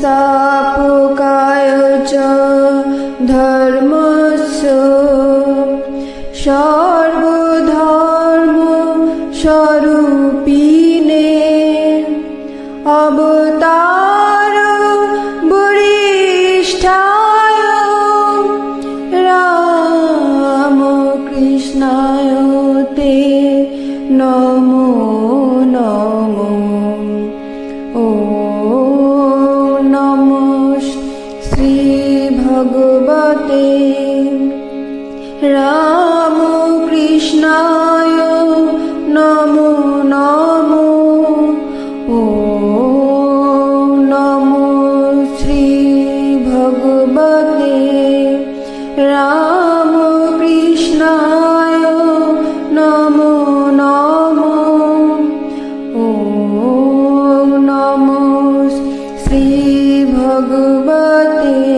সংস্থাপকায় চ ধর্মস্য সর্বধর্ম স্বরূপিণে অবতার বরিষ্ঠায় রামকৃষ্ণায় তে নমো ভগবতে। রামকৃষ্ণায় নমো নমো। ও নমো শ্রী ভগবতে। রামকৃষ্ণায় নমো নমো। ও নমো শ্রী ভগবতে।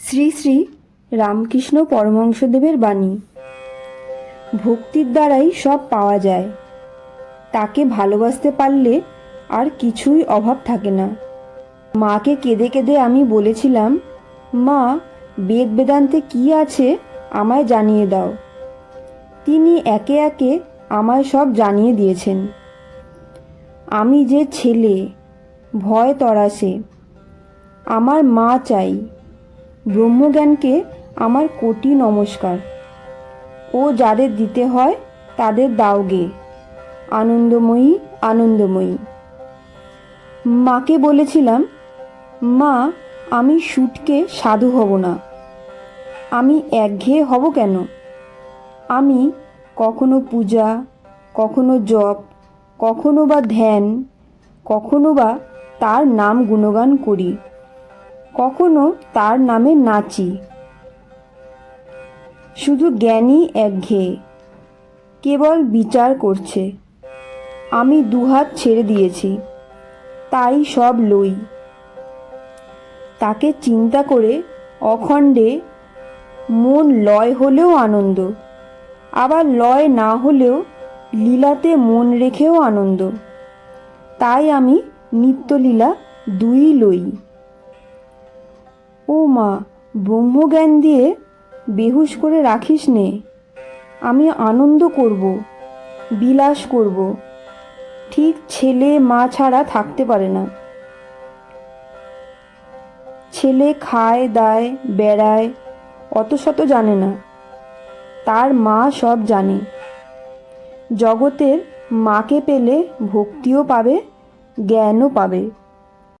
শ্রী শ্রী রামকৃষ্ণ পরমহংসদেবের বাণী। ভক্তির দ্বারাই সব পাওয়া যায়। তাকে ভালোবাসতে পারলে আর কিছুই অভাব থাকে না। মাকে কেঁদে কেঁদে আমি বলেছিলাম, মা বেদ বেদান্তে কি আছে আমায় জানিয়ে দাও। তিনি একে একে আমায় সব জানিয়ে দিয়েছেন। আমি যে ছেলে, ভয় তরাসে আমার মা চাই। ব্রহ্মজ্ঞানকে আমার কোটি নমস্কার। ও যাদের দিতে হয় তাদের দাওগে আনন্দময়ী আনন্দময়ী। মাকে বলেছিলাম, মা, আমি শুটকে সাধু হব না। আমি একঘেয়ে হব কেন? আমি কখনো পূজা, কখনো জপ, কখনো বা ধ্যান, কখনো বা তার নাম গুণগান করি, কখনো তার নামে নাচি। শুধু জ্ঞানী একঘেয়ে, কেবল বিচার করছে। আমি দুহাত ছেড়ে দিয়েছি, তাই সব লই। তাকে চিন্তা করে অখণ্ডে মন লয় হলেও আনন্দ। আবার লয় না হলেও লীলাতে মন রেখেও আনন্দ। তাই আমি নিত্যলীলা দুই লই। ও মা, ব্রহ্মজ্ঞান দিয়ে বেহুশ করে রাখিস নে। আমি আনন্দ করব, বিলাস করব। ঠিক ছেলে মা ছাড়া থাকতে পারে না। ছেলে খায়, দায়, বেড়ায় অত শত জানে না। তার মা সব জানে। জগতের মাকে পেলে ভক্তিও পাবে জ্ঞানও পাবে।